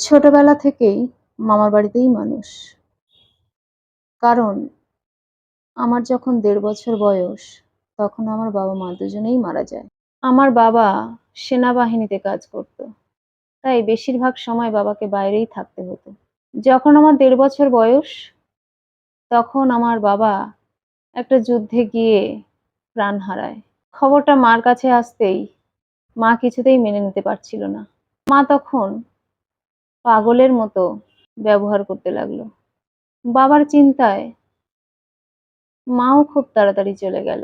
ছোটবেলা থেকেই মামার বাড়িতেই মানুষ। কারণ আমার যখন দেড় বছর বয়স, তখন আমার বাবা-মা দুজনেই মারা যায়। আমার বাবা সেনাবাহিনীতে কাজ করত। তাই বেশিরভাগ সময় বাবাকে বাইরেই থাকতে হতো। যখন আমার দেড় বছর বয়স, তখন আমার বাবা একটা যুদ্ধে গিয়ে প্রাণ হারায়। খবরটা মার কাছে আসতেই মা কিছুতেই মেনে নিতে পারছিল না। মা তখন পাগলের মতো ব্যবহার করতে লাগল। বাবার চিন্তায় মাও খুব তাড়াতাড়ি চলে গেল।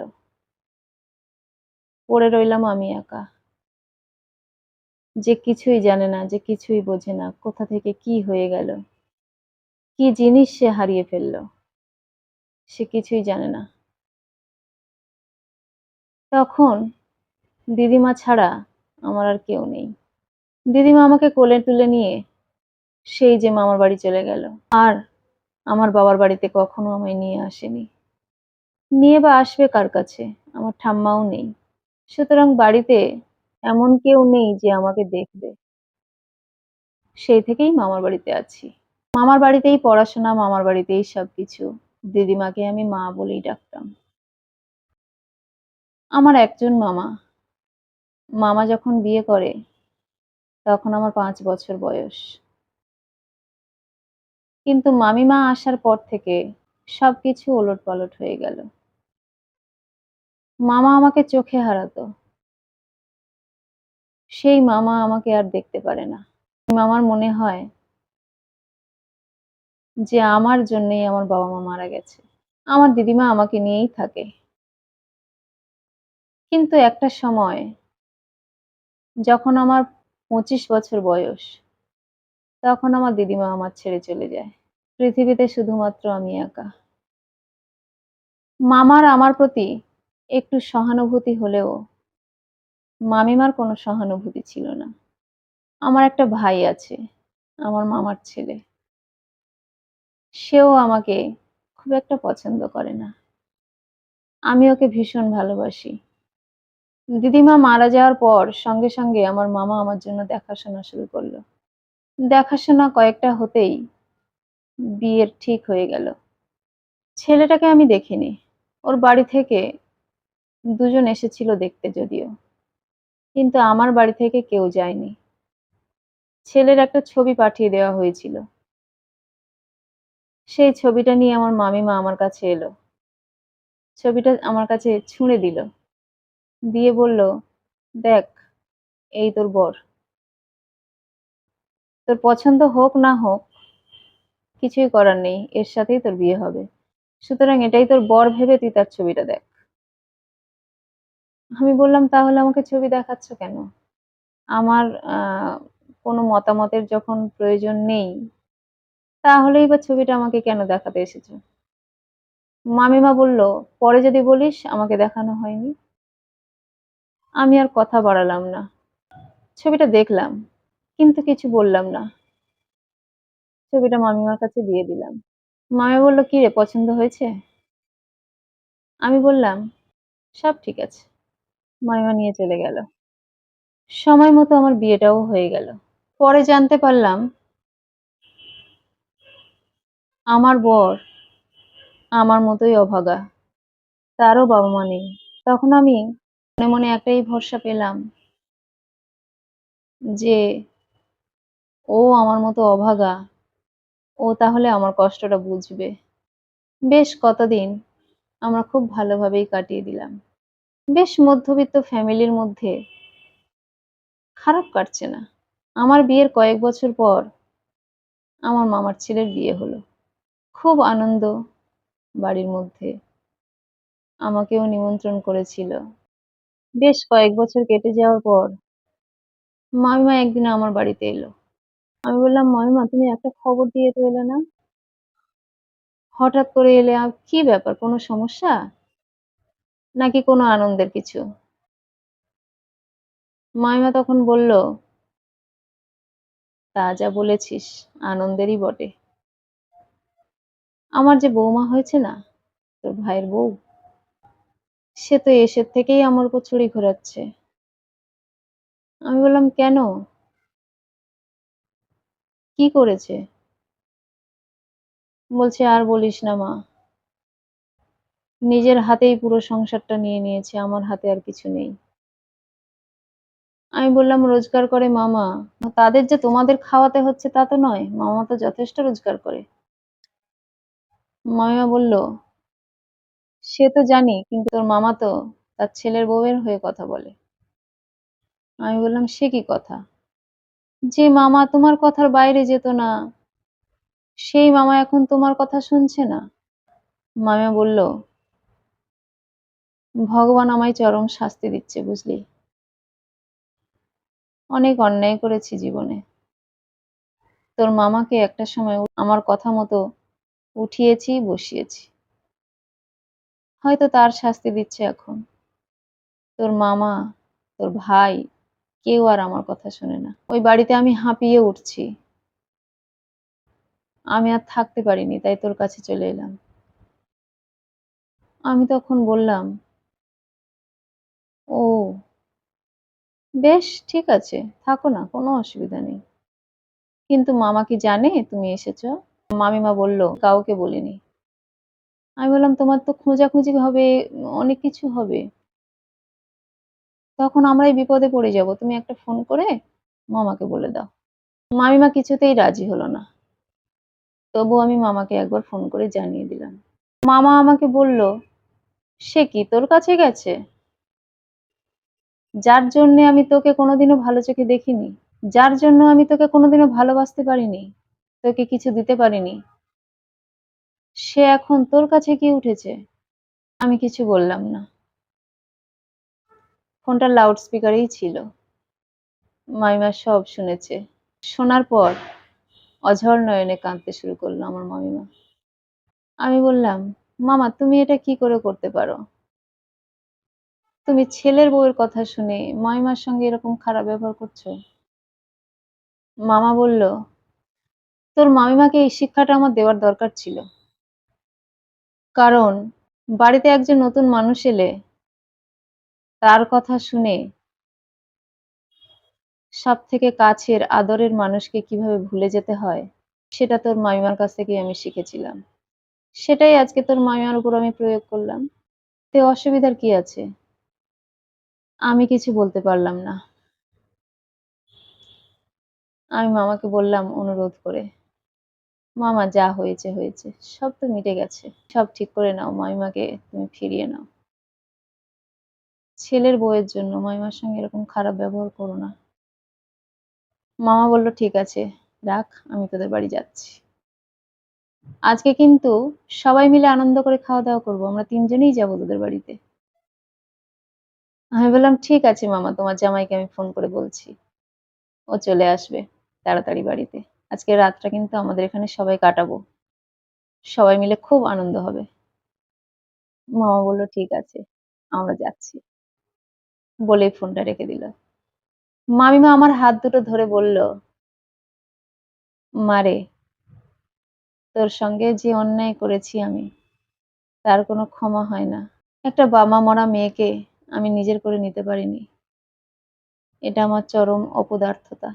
পড়ে রইলাম আমি একা। যে কিছুই জানে না, যে কিছুই বোঝে না, কোথা থেকে কি হয়ে গেল, কি জিনিস সে হারিয়ে ফেলল, সে কিছুই জানে না। তখন দিদিমা ছাড়া আমার আর কেউ নেই। দিদিমা আমাকে কোলে তুলে নিয়ে সেই যে মামার বাড়ি চলে গেল। আর আমার বাবার বাড়িতে কখনো আমায় নিয়ে আসেনি। নিয়ে বা আসবে কার কাছে? আমার ঠাম্মাও নেই। সুতরাং বাড়িতে এমন কেউ নেই যে আমাকে দেখবে। সেই থেকেই মামার বাড়িতে আছি। মামার বাড়িতেই পড়াশোনা, মামার বাড়িতেই সবকিছু। দিদিমাকে আমি মা বলেই ডাকতাম। আমার একজন মামা। মামা যখন বিয়ে করে, তখন আমার পাঁচ বছর বয়স। কিন্তু মামিমা আসার পর থেকে সবকিছু ওলটপালট হয়ে গেল। মামা আমাকে চোখে হারাতো। সেই মামা আমাকে আর দেখতে পারে না। মামার মনে হয় যে আমার জন্যই আমার বাবা-মা মারা গেছে। আমার দিদিমা আমাকে নিয়েই থাকে। কিন্তু একটা সময় যখন আমার ২৫ বছর বয়স, তখন আমার দিদিমা আমার ছেড়ে চলে যায়। পৃথিবীতে শুধুমাত্র আমি একা। মামার আমার প্রতি একটু সহানুভূতি হলেও মামিমার কোনো সহানুভূতি ছিল না। আমার একটা ভাই আছে, আমার মামার ছেলে। সেও আমাকে খুব একটা পছন্দ করে না। আমি ওকে ভীষণ ভালোবাসি। দিদিমা মারা যাওয়ার পর সঙ্গে, সঙ্গে আমার মামা আমার জন্য দেখাশোনা শুরু করল। দেখাশোনা কয়েকটা হতেই বিয়ের ঠিক হয়ে গেল। ছেলেটাকে আমি দেখিনি। ওর বাড়ি থেকে দুজন এসেছিল দেখতে যদিও। কিন্তু আমার বাড়ি থেকে কেউ যায়নি। ছেলের একটা ছবি পাঠিয়ে দেওয়া হয়েছিল। সেই ছবিটা নিয়ে আমার মামিমা আমার কাছে এলো। ছবিটা আমার কাছে ছুঁড়ে দিল। দিয়ে বলল, "দেখ, এই তোর বর। তোর পছন্দ হোক না হোক, কিছুই করার নেই। এর সাথেই তোর বিয়ে হবে। সুতরাং এটাই তোর বর ভেবে তুই তার ছবিটা দেখ।" আমি বললাম, "তাহলে আমাকে ছবি দেখাচ্ছ কেন? আমার কোনো মতামতের যখন প্রয়োজন নেই, তাহলেই বা ছবিটা আমাকে কেন দেখাতে এসেছ?" মামিমা বলল, "পরে যদি বলিস আমাকে দেখানো হয়নি।" আমি আর কথা বাড়ালাম না। ছবিটা দেখলাম, কিন্তু কিছু বললাম না। ছবিটা মামিমার কাছে দিয়ে দিলাম। মামি বলল, "কিরে পছন্দ হয়েছে?" আমি বললাম, "সব ঠিক আছে।" মামিমা নিয়ে চলে গেল। সময় মতো আমার বিয়েটাও হয়ে গেল। পরে জানতে পারলাম আমার বর আমার মতোই অভাগা। তারও বাবা-মা নেই। তখন আমি মনে, মনে একটাই ভরসা পেলাম যে ও আমার মতো অভাগা, ও তাহলে আমার কষ্টটা বুঝবে। বেশ কতদিন আমরা খুব ভালোভাবেই কাটিয়ে দিলাম। বেশ মধ্যবিত্ত ফ্যামিলির মধ্যে খারাপ কাটছে না। আমার বিয়ের কয়েক বছর পর আমার মামার ছেলের বিয়ে হলো। খুব আনন্দ বাড়ির মধ্যে। আমাকেও নিমন্ত্রণ করেছিল। বেশ কয়েক বছর কেটে যাওয়ার পর মামিমা একদিন আমার বাড়িতে এলো। আমি বললাম, "মামিমা তুমি একটা খবর দিয়ে তো এলে না? হঠাৎ করে এলে কি ব্যাপার কোনো সমস্যা? নাকি কোনো আনন্দের কিছু?" মামিমা তখন বলল, "তা যা বলেছিস আনন্দেরই বটে। আমার যে বৌমা হয়েছে না, তোর ভাইয়ের বউ, সে তো এসের থেকেই আমার উপর ছুরি ঘোরাচ্ছে।" আমি বললাম, "কেন?" কি করেছে? বলছে, আর বলিস না মা। নিজের হাতেই পুরো সংসারটা নিয়ে নিয়েছে, আমার হাতে আর কিছু নেই। আমি বললাম, রোজগার করে মামা। তাদের যে তোমাদের খাওয়াতে হচ্ছে তা তো নয়, মামা তো যথেষ্ট রোজগার করে। মামিমা বলল, সে তো জানি, কিন্তু তোর মামা তো তার ছেলের বউয়ের হয়ে কথা বলে। আমি বললাম, সে কি কথা? যে মামা তোমার কথার বাইরে যেত না, সেই মামা এখন তোমার কথা শুনছে না। মামা বলল, ভগবান আমায় চরম শাস্তি দিচ্ছে বুঝলি। অনেক অন্যায় করেছি জীবনে। তোর মামাকে একটা সময় আমার কথা মতো উঠিয়েছি, বসিয়েছি। হয়তো তার শাস্তি দিচ্ছে এখন। তোর মামা, তোর ভাই কেউ আর আমার কথা শোনে না। ওই বাড়িতে আমি হাঁপিয়ে উঠছি। আমি আর থাকতে পারিনি, তাই তোর কাছে চলে এলাম। আমি তখন বললাম, ও, বেশ, ঠিক আছে, থাকো না, কোনো অসুবিধা নেই। কিন্তু মামা কি জানে তুমি এসেছ? মামিমা বলল, কাউকে বলিনি। আমি বললাম, তোমার তো খোঁজাখুঁজি হবে, অনেক কিছু হবে। তখন আমরাই বিপদে পড়ে যাব। তুমি একটা ফোন করে মামাকে বলে দাও। মামিমা কিছুতেই রাজি হলো না। তবু আমি মামাকে একবার ফোন করে জানিয়ে দিলাম। মামা আমাকে বলল, সে কি তোর কাছে গেছে? যার জন্য আমি তোকে কোনোদিনও ভালো চোখে দেখিনি। যার জন্য আমি তোকে কোনোদিনও ভালোবাসতে পারিনি। তোকে কিছু দিতে পারিনি। সে এখন তোর কাছে কি উঠেছে? আমি কিছু বললাম না। ফোনটা লাউড স্পিকারেই ছিল। মামিমা সব শুনেছে। শোনার পর অঝর নয়নে কাঁদতে শুরু করল আমার মামিমা। আমি বললাম, মামা, তুমি এটা কি করে করতে পারো? তুমি ছেলের বউয়ের কথা শুনে মামিমার সঙ্গে এরকম খারাপ ব্যবহার করছ? মামা বলল, তোর মামিমাকে এই শিক্ষাটা আমার দেওয়ার দরকার ছিল। কারণ বাড়িতে একজন নতুন মানুষ এলে তার কথা শুনে সব থেকে কাছের আদরের মানুষকে কীভাবে ভুলে যেতে হয়, সেটা তোর মামিমার কাছ থেকেই আমি শিখেছিলাম। সেটাই আজকে তোর মামিমার উপর আমি প্রয়োগ করলাম। তে অসুবিধার কি আছে? আমি কিছু বলতে পারলাম না। আমি মামাকে বললাম অনুরোধ করে, মামা যা হয়েছে হয়েছে, সব তো মিটে গেছে। সব ঠিক করে নাও, মামিমাকে তুমি ফিরিয়ে নাও। ছেলের বউয়ের জন্য। মামিমার সঙ্গে এরকম খারাপ ব্যবহার করো না। মামা বলল, ঠিক আছে, রাখ, আমি তোদের বাড়ি যাচ্ছি। আজকে কিন্তু সবাই মিলে আনন্দ করে খাওয়া দাওয়া করব। আমরা তিনজনেই যাব তোদের বাড়িতে। আমি বললাম, ঠিক আছে মামা, তোমার জামাইকে আমি ফোন করে বলছি। ও চলে আসবে তাড়াতাড়ি বাড়িতে। আজকে রাতটা কিন্তু আমাদের এখানে সবাই কাটাবো। সবাই মিলে খুব আনন্দ হবে। মামা বলল, ঠিক আছে, আমরা যাচ্ছি। বলেই ফোনটা রেখে দিল। মামিমা আমার হাত দুটো ধরে বলল মারে তোর সঙ্গে যে অন্যায় করেছি আমি, তার কোনো ক্ষমা হয় না। একটা বাবা মরা মেয়েকে আমি নিজের করে নিতে পারিনি। এটা আমার চরম অপদার্থতা।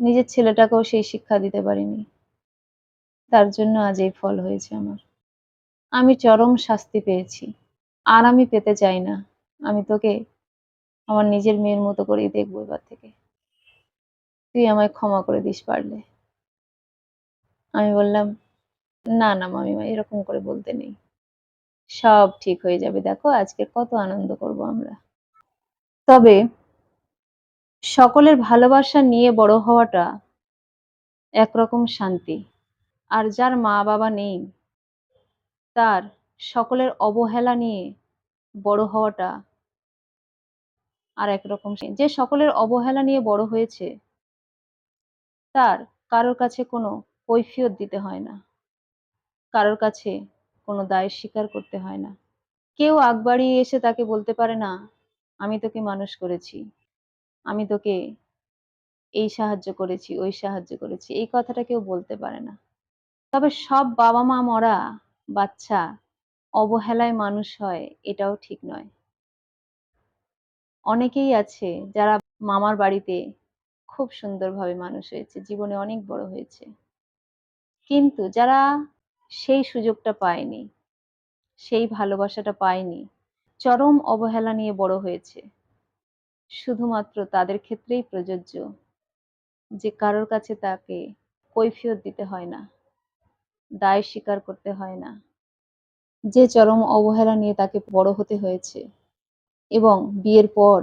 নিজের ছেলেটাকেও সেই শিক্ষা দিতে পারিনি। তার জন্য আজ এই ফল হয়েছে আমার। আমি চরম শাস্তি পেয়েছি। আর আমি পেতে চাই না। আমি তোকে আমার নিজের মেয়ের মতো করেই দেখব এবার থেকে। তুই আমায় ক্ষমা করে দিস পারলে। আমি বললাম, না না মামিমা, এরকম করে বলতে নেই। সব ঠিক হয়ে যাবে। দেখো আজকে কত আনন্দ করব আমরা। তবে সকলের ভালোবাসা নিয়ে বড় হওয়াটা একরকম শান্তি। আর যার মা বাবা নেই, তার সকলের অবহেলা নিয়ে বড় হওয়াটা আর একরকম সে, যে সকলের অবহেলা নিয়ে বড় হয়েছে, তার কারোর কাছে কোনো কৈফিয়ত দিতে হয় না। কারোর কাছে কোনো দায় স্বীকার করতে হয় না। কেউ আগ বাড়িয়ে এসে তাকে বলতে পারে, না, আমি তোকে মানুষ করেছি। আমি তোকে এই সাহায্য করেছি, ওই সাহায্য করেছি। এই কথাটা কেউ বলতে পারে না। তবে সব বাবা মা মরা বাচ্চা অবহেলায় মানুষ হয়, এটাও ঠিক নয়। অনেকেই আছে যারা মামার বাড়িতে খুব সুন্দরভাবে মানুষ হয়েছে, জীবনে অনেক বড় হয়েছে। কিন্তু যারা সেই সুযোগটা পায়নি, সেই ভালোবাসাটা পায়নি, চরম অবহেলা নিয়ে বড় হয়েছে, শুধুমাত্র তাদের ক্ষেত্রেই প্রযোজ্য যে কারোর কাছে তাকে কৈফিয়ত দিতে হয় না, দায় স্বীকার করতে হয় না। যে চরম অবহেলা নিয়ে তাকে বড় হতে হয়েছে এবং বিয়ের পর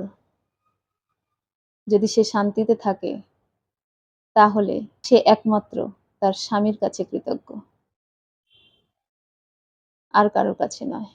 যদি সে শান্তিতে থাকে, তাহলে সে একমাত্র তার স্বামীর কাছে কৃতজ্ঞ। আর কারোর কাছে নয়।